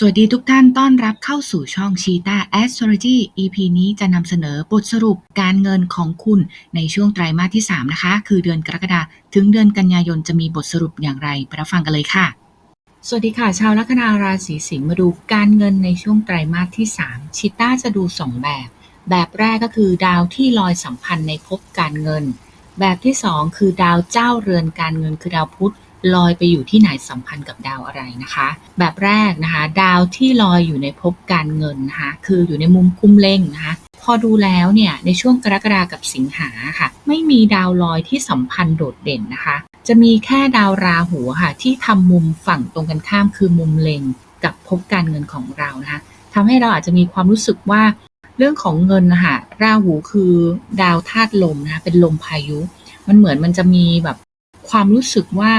สวัสดีทุกท่านต้อนรับเข้าสู่ช่อง Cheetah Astrology EP นี้จะนำเสนอบทสรุปการเงินของคุณในช่วงไตรมาสที่ 3 นะคะ คือเดือนกรกฎาถึงเดือนกันยายนจะมีบทสรุปอย่างไรไปรับฟังกันเลยค่ะ สวัสดีค่ะ ชาวลัคนาราศีสิงห์มาดูการเงินในช่วงไตรมาสที่ 3ชิต้าจะดู 2 แบบ แบบแรกก็คือดาวที่ลอยสัมพันธ์ในภพการเงิน แบบที่ 2 คือดาวเจ้าเรือนการเงินคือดาวพุธ ลอยไปอยู่ที่ไหนสัมพันธ์กับดาวอะไรนะคะ แบบแรกนะคะ ดาวที่ลอยอยู่ในภพการเงินนะคะคืออยู่ในมุมกุมเล็งนะคะพอดูแล้วเนี่ยในช่วงกรกฎากับสิงหาค่ะ ไม่มีดาวลอยที่สัมพันธ์โดดเด่นนะคะ จะมีแค่ดาวราหูค่ะที่ทำมุมฝั่งตรงกันข้ามคือมุมเล็งกับภพการเงินของเรานะคะทำให้เราอาจจะมีความรู้สึกว่าเรื่องของเงินนะคะราหูคือดาวธาตุลมนะคะเป็นลมพายุ มันเหมือนมันจะมีแบบความรู้สึกว่า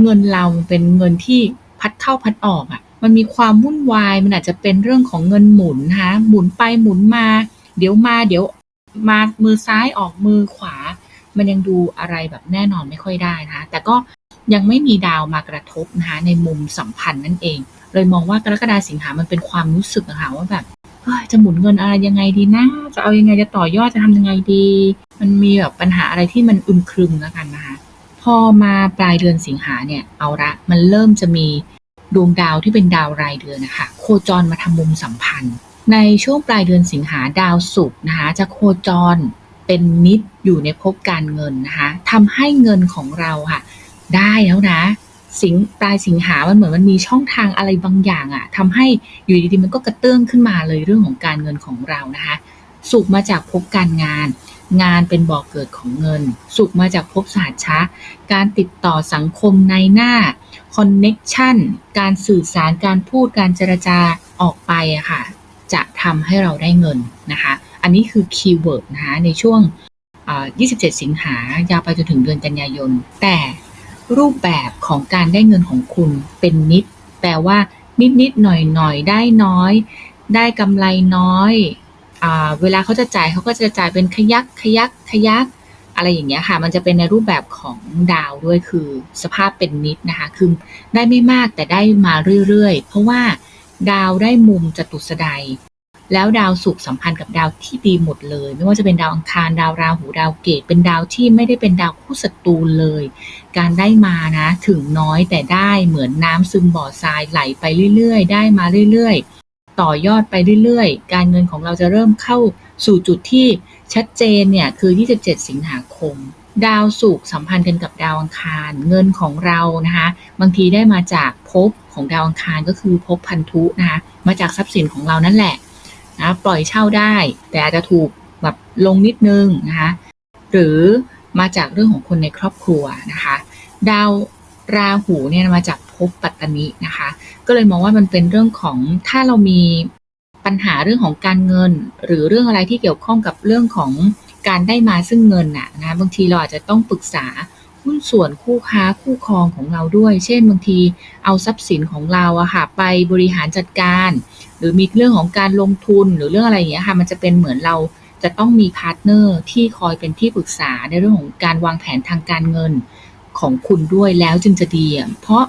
เงินเราเป็นเงินที่พัดเข้าพัดออกอะ่ะ มันมีความวุ่นวาย มันอาจจะเป็นเรื่องของเงินหมุนนะคะหมุนไปหมุนมา เดี๋ยวมาเดี๋ยวมามือซ้ายออกมือขวา มันยังดูอะไรแบบแน่นอนไม่ค่อยได้นะคะ แต่ก็ยังไม่มีดาวมากระทบนะคะในมุมสัมพันธ์นั่นเอง เลยมองว่ากรกฎาสิงหามันเป็นความรู้สึกอะคะว่าแบบจะหมุนเงินอะไรยังไงดีนะ จะเอายังไงจะต่อยอดจะทำยังไงดี มันมีแบบปัญหาอะไรที่มันอึมครึมแล้วกันนะคะ พอมาปลายเดือนสิงหาเนี่ยเอาละมันเริ่มจะมีดวงดาวที่เป็นดาวรายเดือนนะคะโคจรมาทำมุมสัมพันธ์ ในช่วงปลายเดือนสิงหาดาวศุกร์นะคะจะโคจรเป็นนิดอยู่ในภพการเงินนะคะทำให้เงินของเราค่ะ ได้แล้วนะสิงปลายสิงหา มันเหมือนมันมีช่องทางอะไรบางอย่างอะทำให้อยู่ดีๆมันก็กระเตื้องขึ้นมาเลยเรื่องของการเงินของเรานะคะ สุขมาจากภพการงาน งานเป็นบ่อกเกิดของเงิน สุขมาจากภพสหัชชะ การติดต่อสังคมในหน้าคอนเน็กชันการสื่อสารการพูดการเจรจาออกไปอะค่ะ จะทำให้เราได้เงินนะคะ อันนี้คือคีย์เวิร์ดนะคะในช่วง 27 สิงหายาวไปจนถึงเดือนกันยายน แต่รูปแบบของการได้เงินของคุณเป็นนิด แปลว่านิดนิดหน่อยหน่อยได้น้อย ได้กำไรน้อย เวลาเขาจะจ่ายเขาก็จะจ่ายเป็นขยักขยักขยัก อะไรอย่างเงี้ยค่ะ มันจะเป็นในรูปแบบของดาวด้วยคือสภาพเป็นนิดนะคะคือได้ไม่มากแต่ได้มาเรื่อยๆ เพราะว่าดาวได้มุมจตุสดายแล้วดาวศุกร์สัมพันธ์กับดาวที่ดีหมดเลย ไม่ว่าจะเป็นดาวอังคารดาวราหูดาวเกตเป็นดาวที่ไม่ได้เป็นดาวคู่ศัตรูเลย การได้มานะ ถึงน้อยแต่ได้เหมือนน้ำซึมบ่อทรายไหลไปเรื่อยๆ ได้มาเรื่อยๆ ต่อยอดไปเรื่อยๆ การเงินของเราจะเริ่มเข้าสู่จุดที่ชัดเจนเนี่ยคือ 27 สิงหาคม ดาวศุกร์สัมพันธ์กันกับดาวอังคาร เงินของเรานะคะบางทีได้มาจากภพของดาวอังคารก็คือภพพันธุนะคะมาจากทรัพย์สินของเรานั่นแหละนะปล่อยเช่าได้ แต่อาจจะถูกแบบลงนิดนึงนะคะหรือมาจากเรื่องของคนในครอบครัวนะคะ ดาวราหูเนี่ยมาจากภ พปัตตนินะคะ ก็เลยมองว่ามันเป็นเรื่องของถ้าเรามีปัญหาเรื่องของการเงิน หรือเรื่องอะไรที่เกี่ยวข้องกับเรื่องของการได้มาซึ่งเงินน่ะนะบางทีเราอาจจะต้องปรึกษาหุ้นส่วนคู่ค้าคู่ครองของเราด้วย เช่นบางทีเอาทรัพย์สินของเราอะค่ะไปบริหารจัดการ หรือมีเรื่องของการลงทุนหรือเรื่องอะไรอย่างเงี้ยค่ะมันจะเป็นเหมือนเราจะต้องมีพาร์ทเนอร์ที่คอยเป็นที่ปรึกษาในเรื่องของการวางแผนทางการเงินของคุณด้วยแล้วจึงจะดีเพราะ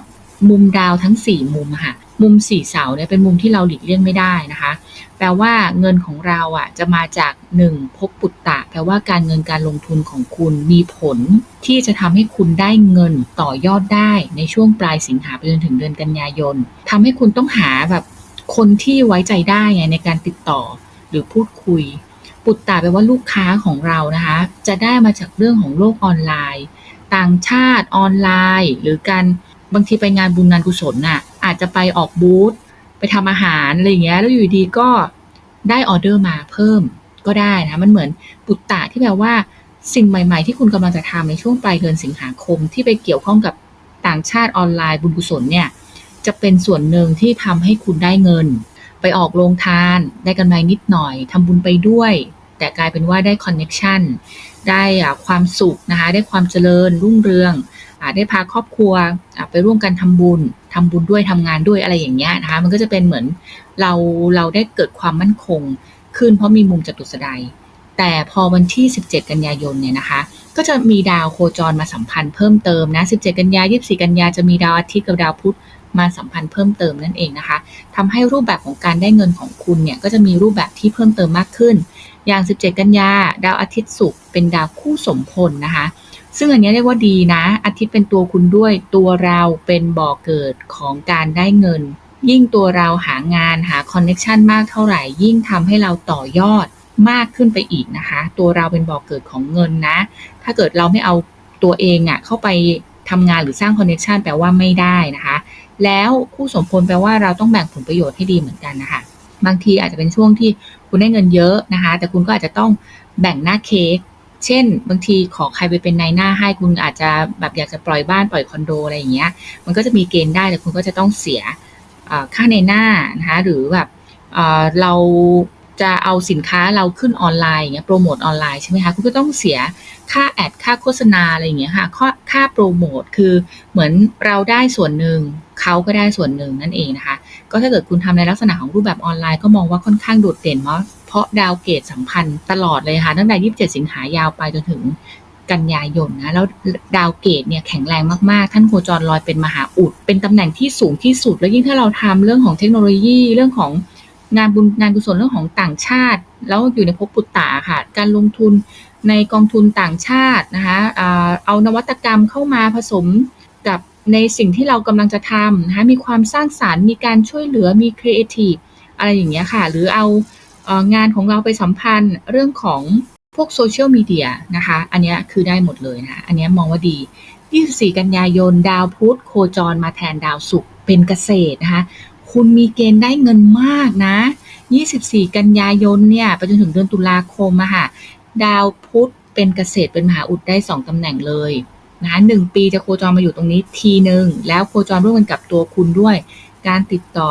มุมดาวทั้ง 4 มุมค่ะ มุมสี่เสาเนี่ยเป็นมุมที่เราหลีกเลี่ยงไม่ได้นะคะ แปลว่าเงินของเราอะจะมาจาก 1. ภพปุตตะ แปลว่าการเงินการลงทุนของคุณมีผล ที่จะทำให้คุณได้เงินต่อยอดได้ในช่วงปลายสิงหาไปจนถึงเดือนกันยายนทำให้คุณต้องหาแบบคนที่ไว้ใจได้ไงในการติดต่อหรือพูดคุย ปุตตะแปลว่าลูกค้าของเรานะคะ จะได้มาจากเรื่องของโลกออนไลน์ ต่างชาติออนไลน์ หรือการ บางทีไปงานบุญงานกุศลน่ะ อาจจะไปออกบูธไปทำอาหารอะไรอย่างเงี้ย แล้วอยู่ดีก็ได้ออเดอร์มาเพิ่มก็ได้นะ มันเหมือนปุตตะที่แปลว่าสิ่งใหม่ ๆ ที่คุณกำลังจะทำในช่วงปลายเดือนสิงหาคม ที่ไปเกี่ยวข้องกับต่างชาติออนไลน์บุญกุศลเนี่ย จะเป็นส่วนหนึ่งที่ทำให้คุณได้เงิน ไปออกโรงทานได้กำไรนิดหน่อยทำบุญไปด้วย แต่กลายเป็นว่าได้คอนเน็ชันได้ความสุขนะคะ ได้ความเจริญรุ่งเรืองได้พาครอบครัวไปร่วมกันทำบุญทำบุญด้วยทำงานด้วยอะไรอย่างเงี้ยนะคะ มันก็จะเป็นเหมือนเราเราได้เกิดความมั่นคงขึ้นเพราะมีมุมจตุสดายแต่พอวันที่ 17 กันยายนเนี่ยนะคะ ก็จะมีดาวโคจรมาสัมพันธ์เพิ่มเติมนะ 17 กันยา 24 กันยาจะมีดาวอาทิตย์กับดาวพุธมาสัมพันธ์เพิ่มเติมนั่นเองนะคะทำให้รูปแบบของการได้เงินของคุณเนี่ยก็จะมีรูปแบบที่เพิ่มเติมมากขึ้น อย่าง 17 กันยาดาวอาทิตย์ศุกร์เป็นดาวคู่สมพลนะคะ ซึ่งอันนี้เรียกว่าดีนะ อาทิตย์เป็นตัวคุณด้วยตัวเราเป็นบ่อเกิดของการได้เงิน ยิ่งตัวเราหางานหาคอนเน็ชันมากเท่าไหร่ ยิ่งทำให้เราต่อยอดมากขึ้นไปอีกนะคะ ตัวเราเป็นบ่อเกิดของเงินนะ ถ้าเกิดเราไม่เอาตัวเองอะเข้าไปทำงานหรือสร้างคอนเน็ชันแปลว่าไม่ได้นะคะ แล้วคู่สมพลแปลว่าเราต้องแบ่งผลประโยชน์ให้ดีเหมือนกันนะคะ บางทีอาจจะเป็นช่วงที่ คุณได้เงินเยอะนะคะ แต่คุณก็อาจจะต้องแบ่งหน้าเค้กเช่น บางทีขอใครไปเป็นนายหน้าให้คุณอาจจะแบบอยากจะปล่อยบ้านปล่อยคอนโดอะไรอย่างเงี้ย มันก็จะมีเกณฑ์ได้แต่คุณก็จะต้องเสียเอ่อค่าในหน้านะคะหรือแบบเเราจะเอาสินค้าเราขึ้นออนไลน์อย่างเงี้ยโปรโมทออนไลน์ใช่ไหมคะคุณก็ต้องเสียค่าแอดค่าโฆษณาอะไรอย่างเงี้ยค่ะค่าค่าโปรโมทคือเหมือนเราได้ส่วนหนึ่ง เขาก็ได้ส่วนหนึ่งนั่นเองนะคะ ก็ถ้าเกิดคุณทำในลักษณะของรูปแบบออนไลน์ก็มองว่าค่อนข้างโดดเด่นเพราะเพราะดาวเกตสัมพันธ์ตลอดเลยค่ะตั้งแต่27 สิงหายาวไปจนถึงกันยายนนะแล้วดาวเกตเนี่ยแข็งแรงมาก ๆ ท่านโคจรลอยเป็นมหาอุด เป็นตำแหน่งที่สูงที่สุด แล้วยิ่งถ้าเราทำเรื่องของเทคโนโลยีเรื่องของงานบุญงานกุศลเรื่องของต่างชาติ แล้วอยู่ในภพปุตตะค่ะ การลงทุนในกองทุนต่างชาตินะคะเอานวัตกรรมเข้ามาผสมกับ ในสิ่งที่เรากำลังจะทำนะคะมีความสร้างสารรค์ มีการช่วยเหลือมีครีเอทีฟอะไรอย่างเงี้ยค่ะ หรือเอาเอ่องานของเราไปสัมพันธ์เรื่องของพวกโซเชียลมีเดียนะคะ อันนี้คือได้หมดเลยนะคะอันนี้มองว่าดี 24 กันยายน ดาวพุธโคจรมาแทนดาวศุกร์เป็นเกษตรนะคะ คุณมีเกณฑ์ได้เงินมากนะ 24 กันยายนเนี่ยไปจนถึงเดือนตุลาคมอะค่ะ ดาวพุธเป็นเกษตรเป็นมหาอุดได้ 2ตำแหน่งเลย นะหนึ่งปีจะโคจรมาอยู่ตรงนี้ทีหนึ่งแล้วโคจรร่วมกันกับตัวคุณด้วย การติดต่อ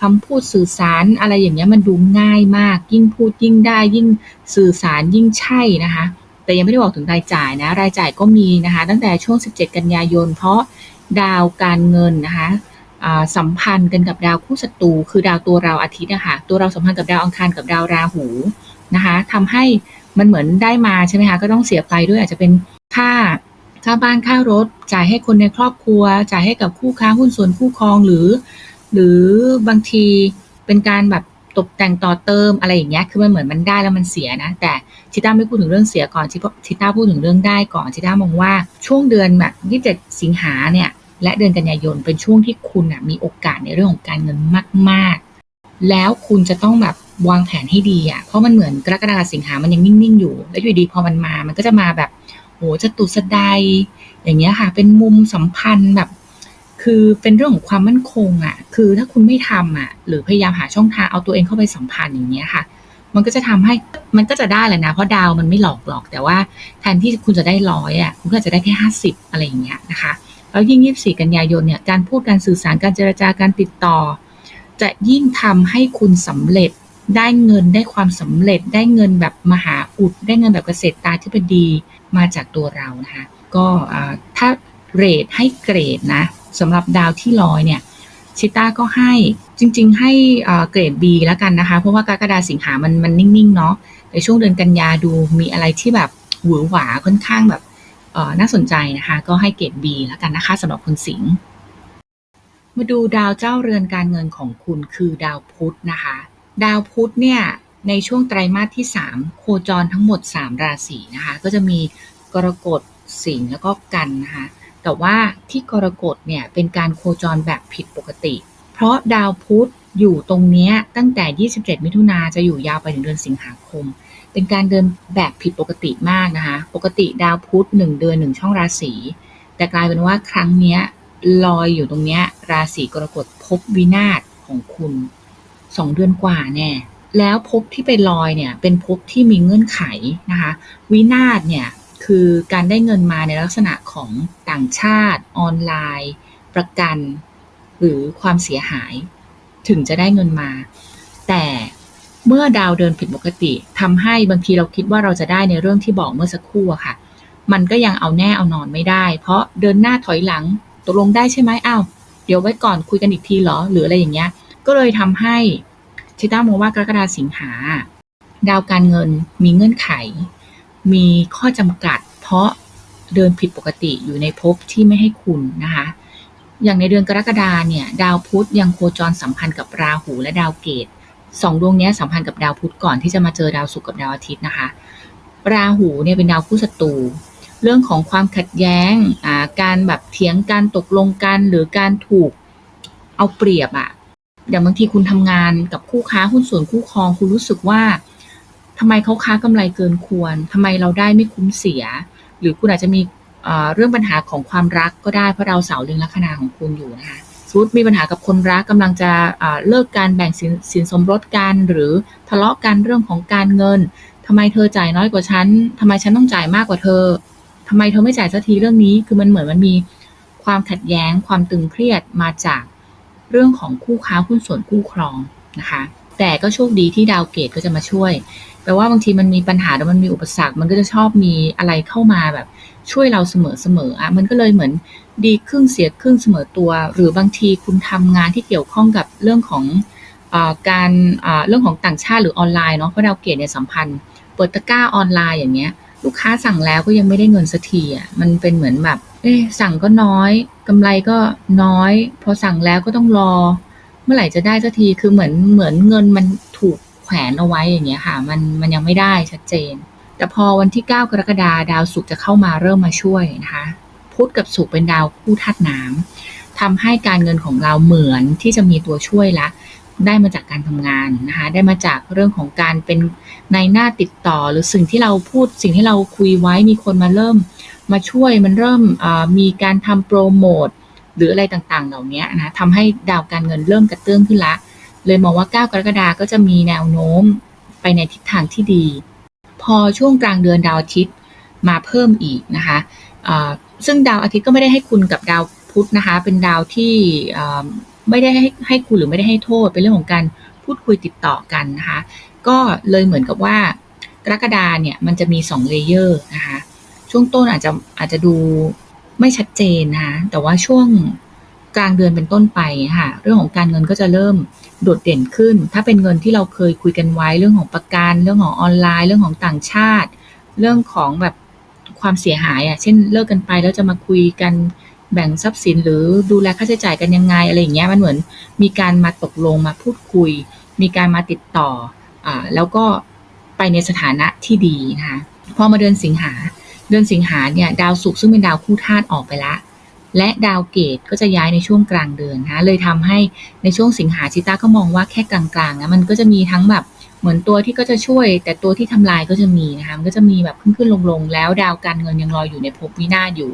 คำพูดสื่อสารอะไรอย่างเงี้ยมันดูง่ายมาก ยิ่งพูดยิ่งได้ยิ่งสื่อสารยิ่งใช่นะคะ แต่ยังไม่ได้บอกถึงรายจ่ายนะ รายจ่ายก็มีนะคะ ตั้งแต่ช่วง 17 กันยายน เพราะดาวการเงินนะคะสัมพันธ์กันกับดาวคู่ศัตรูคือดาวตัวเราอาทิตย์นะคะตัวเราสัมพันธ์กับดาวอังคารกับดาวราหูนะคะทำให้มันเหมือนได้มาใช่ไหมคะก็ต้องเสียไปด้วยอาจจะเป็นค่า ค่าบ้านค่ารถ จ่ายให้คนในครอบครัว จ่ายให้กับคู่ค้าหุ้นส่วนคู่ครองหรือ หรือบางทีเป็นการแบบตกแต่งต่อเติมอะไรอย่างเงี้ย คือมันเหมือนมันได้แล้วมันเสียนะ แต่ชิต้าไม่พูดถึงเรื่องเสียก่อนชิชิต้าพูดถึงเรื่องได้ก่อนชิต้ามองว่าช่วงเดือนแบบ27สิงหาเนี่ย และเดือนกันยายนเป็นช่วงที่คุณนะมีโอกาสในเรื่องของการเงินมาก ๆ แล้วคุณจะต้องแบบวางแผนให้ดีอะ เพราะมันเหมือนกรกฎาคมสิงหามันยังนิ่ง ๆ อยู่ แล้วอยู่ดีพอมันมา มันก็จะมาแบบ จะตุสดายอย่างเงี้ยค่ะ เป็นมุมสัมพันธ์แบบ คือเป็นเรื่องของความมั่นคงอะ่ะ คือถ้าคุณไม่ทำอะ หรือพยายามหาช่องทางเอาตัวเองเข้าไปสัมพันธ์อย่างเงี้ยค่ะ มันก็จะทำให้มันก็จะได้แหละนะเพราะดาวมันไม่หลอกหรอก แต่ว่าแทนที่คุณจะได้ร้อยอะคุณก็อาจจะได้แค่ห้าสิบอะไรอย่างเงี้ยนะคะแล้วยิ่งยี่ส24 กันยายนเนี่ยการพูดการสื่อสารการเจรจาการติดต่อ จะยิ่งทำให้คุณสำเร็จได้เงินได้ความสำเร็จได้เงินแบบมหาอุด ได้เงินแบบเกษตรตาธิบดี มาจากตัวเรานะคะก็ถ้าเรทให้เกรดนะสำหรับดาวที่ลอยเนี่ยชิต้าก็ให้จริง ๆ ให้เกรด B แล้วกันนะคะ เพราะว่ากรกฎาสิงหามันมันนิ่ง ๆ เนาะในช่วงเดือนกันยาดูมีอะไรที่แบบหวือหวาค่อนข้างแบบน่าสนใจนะคะ ก็ให้เกรด B แล้วกันนะคะสำหรับคนสิงห์มาดูดาวเจ้าเรือนการเงินของคุณคือดาวพุธนะคะ ดาวพุธเนี่ย ในช่วงไตรมาสที่ 3 โคจรทั้งหมด 3 ราศีนะคะ ก็จะมีกรกฎสิงห์แล้วก็กันนะคะ แต่ว่าที่กรกฎเนี่ยเป็นการโคจรแบบผิดปกติ เพราะดาวพุธอยู่ตรงเนี้ยตั้งแต่ 27 มิถุนาจะอยู่ยาวไปถึงเดือนสิงหาคม เป็นการเดินแบบผิดปกติมากนะคะ ปกติดาวพุธ1เดือน 1 ช่องราศี แต่กลายเป็นว่าครั้งเนี้ยลอยอยู่ตรงเนี้ยราศีกรกฎพบวินาศของคุณ 2 เดือนกว่าแน่ แล้วภพที่ไปลอยเนี่ยเป็นภพที่มีเงื่อนไขนะคะ วินาศเนี่ยคือการได้เงินมาในลักษณะของต่างชาติ ออนไลน์ ประกัน หรือความเสียหาย ถึงจะได้เงินมา แต่เมื่อดาวเดินผิดปกติทำให้บางทีเราคิดว่าเราจะได้ในเรื่องที่บอกเมื่อสักครู่อะค่ะ มันก็ยังเอาแน่เอานอนไม่ได้ เพราะเดินหน้าถอยหลังตกลงได้ใช่ไหมอ้าวเดี๋ยวไว้ก่อนคุยกันอีกทีหรอหรืออะไรอย่างเงี้ยก็เลยทำให้ ชิต้ามองว่ากรกฎาสิงหา ดาวการเงินมีเงื่อนไข มีข้อจำกัด เพราะเดินผิดปกติอยู่ในภพที่ไม่ให้คุณนะคะ อย่างในเดือนกรกฎาเนี่ย ดาวพุธยังโคจรสัมพันธ์กับราหูและดาวเกตสองดวงนี้สัมพันธ์กับดาวพุธก่อนที่จะมาเจอดาวศุกร์กับดาวอาทิตย์นะคะ ราหูเนี่ยเป็นดาวคู่ศัตรูเรื่องของความขัดแย้ง การแบบเถียงกันตกลงกันหรือการถูกเอาเปรียบอะ อย่างบางทีคุณทำงานกับคู่ค้าหุ้นส่วนคู่ครอง คุณรู้สึกว่าทำไมเขาค้ากำไรเกินควรทำไมเราได้ไม่คุ้มเสีย หรือคุณอาจจะมีเรื่องปัญหาของความรักก็ได้เพราะดาเสาร์เรืองลัคนาของคุณอยู่นะคะสมมติมีปัญหากับคนรักกำลังจะเลิกการแบ่งสินสินสมรสกันหรือทะเลาะกันเรื่องของการเงินทำไมเธอจ่ายน้อยกว่าฉันทำไมฉันต้องจ่ายมากกว่าเธอทำไมเธอไม่จ่ายสักทีเรื่องนี้ คือมันเหมือนมันมีความขัดแย้งความตึงเครียดมาจาก เรื่องของคู่ค้าหุ้นส่วนคู่ครองนะคะ แต่ก็โชคดีที่ดาวเกตก็จะมาช่วยแปลว่าบางทีมันมีปัญหาแล้วมันมีอุปสรรค มันก็จะชอบมีอะไรเข้ามาแบบช่วยเราเสมอเสมออะมันก็เลยเหมือนดีครึ่งเสียครึ่งเสมอตัว หรือบางทีคุณทำงานที่เกี่ยวข้องกับเรื่องของอการเรื่องของต่างชาติหรือออนไลน์เนาะเพราะดาวเกตเนี่ยสัมพันธ์เปิดตะกร้าออนไลน์อย่างเงี้ย ลูกค้าสั่งแล้วก็ยังไม่ได้เงินสักทีอะมันเป็นเหมือนแบบ เอ๊สั่งก็น้อยกำไรก็น้อย พอสั่งแล้วก็ต้องรอ เมื่อไหร่จะได้สักทีคือเหมือนเหมือนเงินมันถูกแขวนเอาไว้อย่างเงี้ยค่ะ มันมันยังไม่ได้ชัดเจน แต่พอวันที่ 9 กรกฎาดาวศุกร์จะเข้ามาเริ่มมาช่วยนะคะพุธกับศุกร์เป็นดาวคู่ธาตุน้ำทำให้การเงินของเราเหมือนที่จะมีตัวช่วยละ ได้มาจากการทำงานนะคะ ได้มาจากเรื่องของการเป็นในหน้าติดต่อหรือสิ่งที่เราพูดสิ่งที่เราคุยไว้มีคนมาเริ่ม มาช่วยมันเริ่มมีการทำโปรโมทหรืออะไรต่างๆ เหล่านี้นะทำให้ดาวการเงินเริ่มกระเตื้องขึ้นละ เลยมองว่า 9 กรกฎาก็จะมีแนวโน้มไปในทิศทางที่ดี พอช่วงกลางเดือนดาวอาทิตย์มาเพิ่มอีกนะคะซึ่งดาวอาทิตย์ก็ไม่ได้ให้คุณกับดาวพุธนะคะ เป็นดาวที่ไม่ได้ให้ให้คุณหรือไม่ได้ให้โทษ เป็นเรื่องของการพูดคุยติดต่อกันนะคะ ก็เลยเหมือนกับว่ากรกฎาเนี่ยมันจะมี 2 เลเยอร์นะคะ ช่วงต้นอาจจะอาจจะดูไม่ชัดเจนนะคะแต่ว่าช่วงกลางเดือนเป็นต้นไปค่ะ เรื่องของการเงินก็จะเริ่มโดดเด่นขึ้น ถ้าเป็นเงินที่เราเคยคุยกันไว้เรื่องของประกันเรื่องของออนไลน์ เรื่องของต่างชาติ เรื่องของแบบความเสียหายอะเช่นเลิกกันไปแล้วจะมาคุยกันแบ่งทรัพย์สินหรือดูแลค่าใช้จ่ายกันยังไงอะไรอย่างเงี้ยมันเหมือนมีการมาตกลงมาพูดคุย มีการมาติดต่ออ่าแล้วก็ไปในสถานะที่ดีนะคะพอมาเดือนสิงหา เดือนสิงหาเนี่ยดาวศุกร์ซึ่งเป็นดาวคู่ธาตุออกไปละและดาวเกตก็จะย้ายในช่วงกลางเดือนนะคะเลยทำให้ในช่วงสิงหาชิต้าก็มองว่าแค่กลางๆนะมันก็จะมีทั้งแบบเหมือนตัวที่ก็จะช่วย แต่ตัวที่ทำลายก็จะมีนะคะมันก็จะมีแบบขึ้นขึ้นลงลงๆแล้วดาวการเงินยังรอยอยู่ในภพวินาศอยู่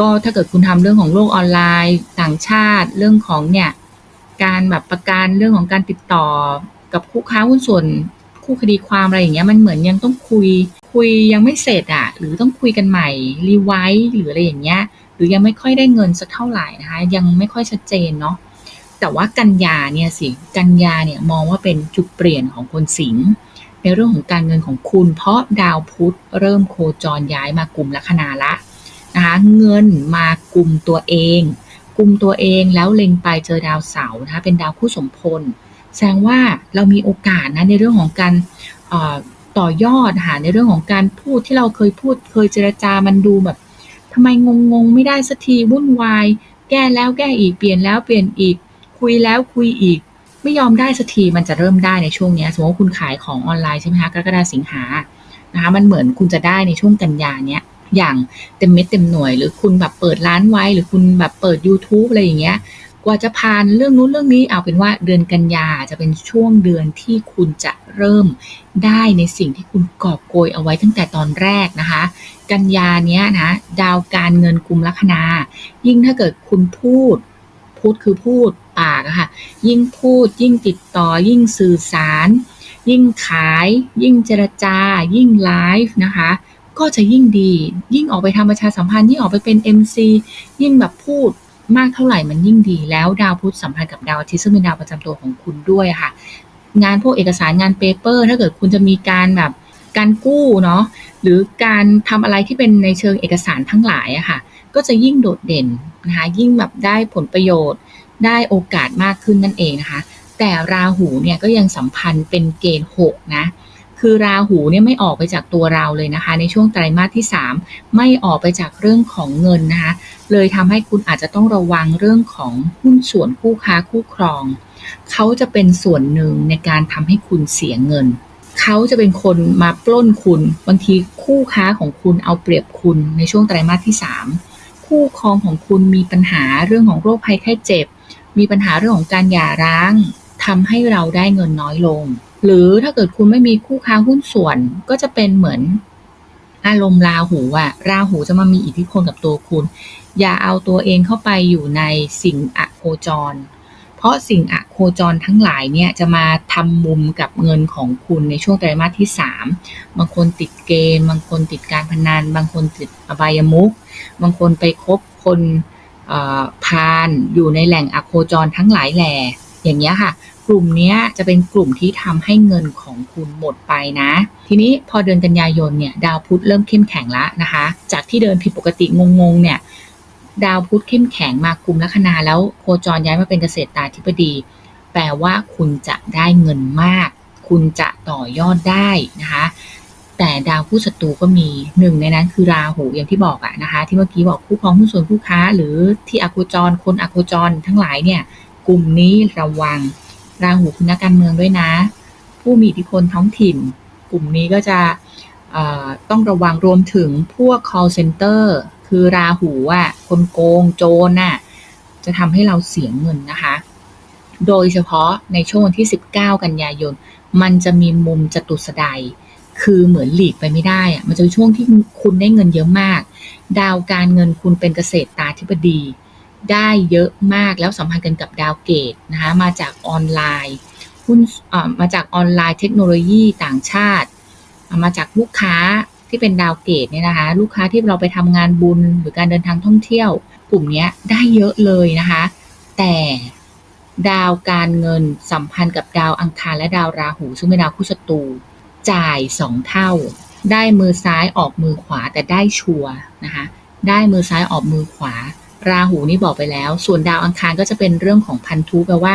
ก็ถ้าเกิดคุณทำเรื่องของโลกออนไลน์ต่างชาติ เรื่องของเนี่ยการแบบประกันเรื่องของการติดต่อกับคู่ค้าหุ้นส่วนคู่คดีความอะไรอย่างเงี้ยมันเหมือนยังต้องคุย คุยยังไม่เสร็จอะหรือต้องคุยกันใหม่รีไวซ์หรืออะไรอย่างเงี้ย หรือยังไม่ค่อยได้เงินสักเท่าไหร่นะคะ ยังไม่ค่อยชัดเจนเนาะแต่ว่ากันยาเนี่ยสิกันยาเนี่ยมองว่าเป็นจุดเปลี่ยนของคนสิงห์ในเรื่องของการเงินของคุณ เพราะดาวพุธเริ่มโคจรย้ายมากลุ่มลัคนาละนะคะเงินมากลุ่มตัวเองกลุ่มตัวเองแล้วเล็งไปเจอดาวเสาร์นะคะเป็นดาวคู่สมพล แสดงว่าเรามีโอกาสนะในเรื่องของการ ต่อยอดหาในเรื่องของการพูดที่เราเคยพูดเคยเจรจามันดูแบบทำไมงงงไม่ได้สักทีวุ่นวาย แก้แล้วแก้อีกเปลี่ยนแล้วเปลี่ยนอีก คุยแล้วคุยอีก ไม่ยอมได้สักทีมันจะเริ่มได้ในช่วงนี้สมมติว่าคุณขายของออนไลน์ใช่ไหมคะกรกฎาสิงหานะคะมันเหมือนคุณจะได้ในช่วงกันยาเนี้ยอย่างเต็มเม็ดเต็มหน่วย หรือคุณแบบเปิดร้านไว้ หรือคุณแบบเปิด YouTube อะไรอย่างเงี้ย กว่าจะผ่านเรื่องนู้นเรื่องนี้เอาเป็นว่าเดือนกันยาจะเป็นช่วงเดือนที่คุณจะเริ่มได้ในสิ่งที่คุณกอบโกยเอาไว้ตั้งแต่ตอนแรกนะคะ กันยาเนี้ยนะดาวการเงินกลุ่มลัคนา ยิ่งถ้าเกิดคุณพูด พูดคือพูดปากอะค่ะ ยิ่งพูดยิ่งติดต่อยิ่งสื่อสาร ยิ่งขาย ยิ่งเจรจา ยิ่งไลฟ์นะคะก็จะยิ่งดี ยิ่งออกไปทำประชาสัมพันธ์ยิ่งออกไปเป็น MC ยิ่งแบบพูด มากเท่าไหร่มันยิ่งดี แล้วดาวพุธสัมพันธ์กับดาวอาทิตย์ซึ่งเป็นดาวประจำตัวของคุณด้วยค่ะ งานพวกเอกสารงานเปเปอร์ ถ้าเกิดคุณจะมีการแบบการกู้เนาะหรือการทำอะไรที่เป็นในเชิงเอกสารทั้งหลายอะค่ะ ก็จะยิ่งโดดเด่นนะคะยิ่งแบบได้ผลประโยชน์ ได้โอกาสมากขึ้นนั่นเองนะคะ แต่ราหูเนี่ยก็ยังสัมพันธ์เป็นเกณฑ์หกนะ คือราหูเนี่ยไม่ออกไปจากตัวเราเลยนะคะ ในช่วงไตรมาสที่ 3 ไม่ออกไปจากเรื่องของเงินนะคะ เลยทำให้คุณอาจจะต้องระวังเรื่องของหุ้นส่วนคู่ค้าคู่ครอง เขาจะเป็นส่วนหนึ่งในการทำให้คุณเสียเงิน เขาจะเป็นคนมาปล้นคุณ บางทีคู่ค้าของคุณเอาเปรียบคุณในช่วงไตรมาสที่ 3 คู่ครองของคุณมีปัญหาเรื่องของโรคภัยไข้เจ็บ มีปัญหาเรื่องของการหย่าร้างทำให้เราได้เงินน้อยลง หรือถ้าเกิดคุณไม่มีคู่ค้าหุ้นส่วน ก็จะเป็นเหมือนอารมณ์ราหูอะราหูจะมามีอิทธิพลกับตัวคุณ อย่าเอาตัวเองเข้าไปอยู่ในสิ่งอโคจร เพราะสิ่งอโคจรทั้งหลายเนี่ยจะมาทำมุมกับเงินของคุณในช่วงไตรมาสที่ 3 บางคนติดเกม บางคนติดการพนัน บางคนติดอบายมุขบางคนไปคบคนพาลอยู่ในแหล่งอโคจรทั้งหลายแหล่อย่างเงี้ยค่ะ กลุ่มนี้จะเป็นกลุ่มที่ทำให้เงินของคุณหมดไปนะ ทีนี้พอเดือนกันยายนเนี่ยดาวพุธเริ่มเข้มแข็งแล้วนะคะ จากที่เดินผิดปกติงงๆเนี่ยดาวพุธเข้มแข็งมากลุ่มลัคนาแล้วโคจรย้ายมาเป็นเกษตรตาธิบดี แปลว่าคุณจะได้เงินมาก คุณจะต่อยอดได้นะคะ แต่ดาวผู้ศัตรูก็มีหนึ่งในนั้นคือราหูอย่างที่บอกอะนะคะ ที่เมื่อกี้บอกคู่ครองหุ้นส่วนคู่ค้า หรือที่อโคจรคนอโคจรทั้งหลายเนี่ยกลุ่มนี้ระวัง ราหูคือนักการเมืองด้วยนะ ผู้มีอิทธิพลท้องถิ่น กลุ่มนี้ก็จะต้องระวังรวมถึงพวก call center คือราหูอะคนโกงโจรน่ะจะทำให้เราเสียเงินนะคะ โดยเฉพาะในช่วงวันที่ 19 กันยายน มันจะมีมุมจตุสดายคือเหมือนหลีกไปไม่ได้อะมันจะเป็นช่วงที่คุณได้เงินเยอะมาก ดาวการเงินคุณเป็นเกษตรตาธิบดี ได้เยอะมากแล้วสัมพันธ์กันกับดาวเกตนะคะมาจากออนไลน์หุ้นอ่ามาจากออนไลน์เทคโนโลยีต่างชาติอ่ามาจากลูกค้าที่เป็นดาวเกตเนี่ยนะคะลูกค้าที่เราไปทำงานบุญหรือการเดินทางท่องเที่ยว กลุ่มนี้ได้เยอะเลยนะคะ แต่ดาวการเงินสัมพันธ์กับดาวอังคารและดาวราหู ซึ่งเป็นดาวคู่ศัตรูจ่ายสองเท่า ได้มือซ้ายออกมือขวาแต่ได้ชัวร์นะคะได้มือซ้ายออกมือขวา ราหูนี่บอกไปแล้ว ส่วนดาวอังคารก็จะเป็นเรื่องของพันธุแปลว่า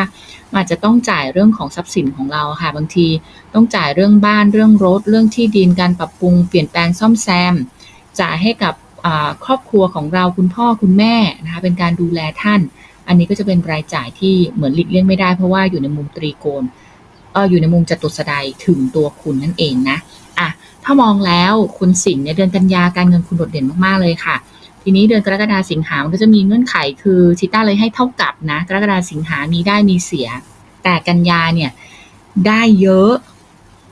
อาจจะต้องจ่ายเรื่องของทรัพย์สินของเราค่ะ บางทีต้องจ่ายเรื่องบ้านเรื่องรถ เรื่องที่ดินการปรับปรุงเปลี่ยนแปลงซ่อมแซม จ่ายให้กับครอบครัวของเราคุณพ่อคุณแม่นะคะเป็นการดูแลท่าน อันนี้ก็จะเป็นรายจ่ายที่เหมือนหลีกเลี่ยงไม่ได้เพราะว่าอยู่ในมุมตรีโกณอยู่ในมุมจตุสดายถึงตัวคุณนั่นเองนะอะถ้ามองแล้วคุณสิงห์เนี่ยเดือนกันยาการเงินคุณโดดเด่นมากๆเลยค่ะ ทีนี้เดือนกรกฎาสิงหามันก็จะมีเงื่อนไขคือชิต้าเลยให้เท่ากับนะ กรกฎาสิงหามีได้มีเสีย แต่กันยาเนี่ยได้เยอะ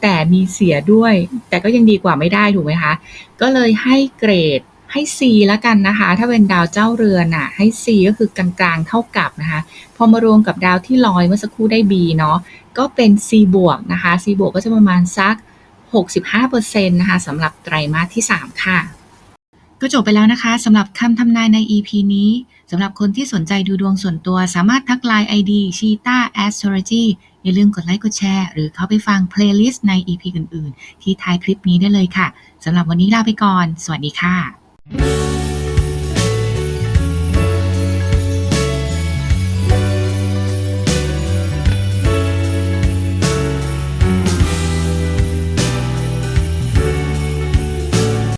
แต่มีเสียด้วย แต่ก็ยังดีกว่าไม่ได้ถูกไหมคะ ก็เลยให้เกรดให้ C แล้วกันนะคะ ถ้าเป็นดาวเจ้าเรือนอะ ให้ C ก็คือกลางๆ เท่ากับนะคะ พอมารวมกับดาวที่ลอยเมื่อสักครู่ได้ B เนาะ ก็เป็น C บวกนะคะ C บวกก็จะประมาณสัก 65%นะคะสำหรับไตรมาสที่ 3 ค่ะ ก็จบไปแล้วนะคะสำหรับคำทำนายใน EP นี้สำหรับคนที่สนใจดูดวงส่วนตัวสามารถทักไลน์ ID Cheetah Astrology อย่าลืมกดไลค์กดแชร์ หรือเข้าไปฟังเพลย์ลิสต์ใน EP อื่น ๆ ที่ท้ายคลิปนี้ได้เลยค่ะสำหรับวันนี้ลาไปก่อน สวัสดีค่ะ